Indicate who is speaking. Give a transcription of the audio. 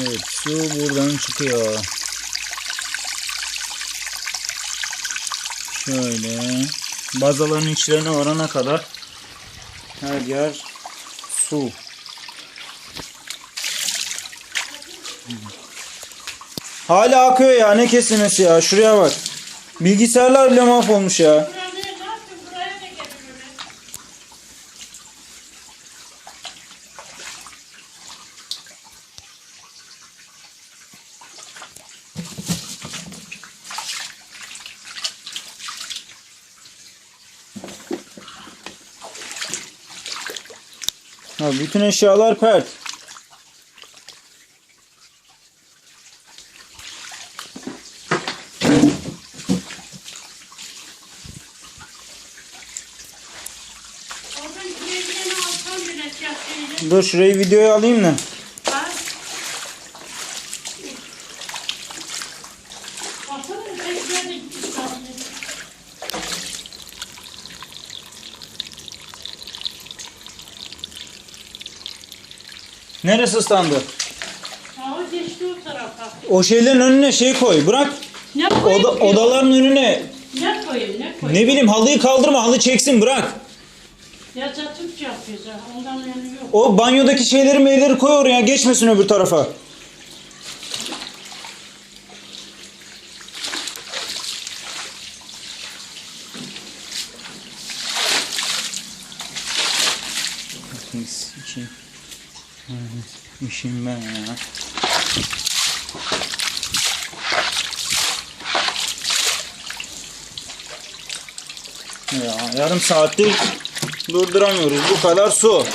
Speaker 1: Evet su buradan çıkıyor. Şöyle bazaların içlerine varana kadar her yer su. Hala akıyor ya ne kesilmesi ya şuraya bak. Bilgisayarlar bile mahvolmuş ya. Ha, bütün eşyalar pert. Dur şurayı videoya alayım da. Neresi ıslandı?
Speaker 2: Hava geçti o tarafa.
Speaker 1: O şeylerin önüne şey koy. Bırak.
Speaker 2: Ne koyayım
Speaker 1: Oda,
Speaker 2: ki?
Speaker 1: odaların önüne.
Speaker 2: Ne koyayım ne koyayım?
Speaker 1: Ne bileyim halıyı kaldırma. Halı çeksin bırak.
Speaker 2: Ya Türkçe yapıyoruz ha. Ondan yani yok.
Speaker 1: O banyodaki şeyleri meyleri koy oraya. Geçmesin öbür tarafa. İki. İşim ben ya. Ya yarım saattir durduramıyoruz. Bu kadar su.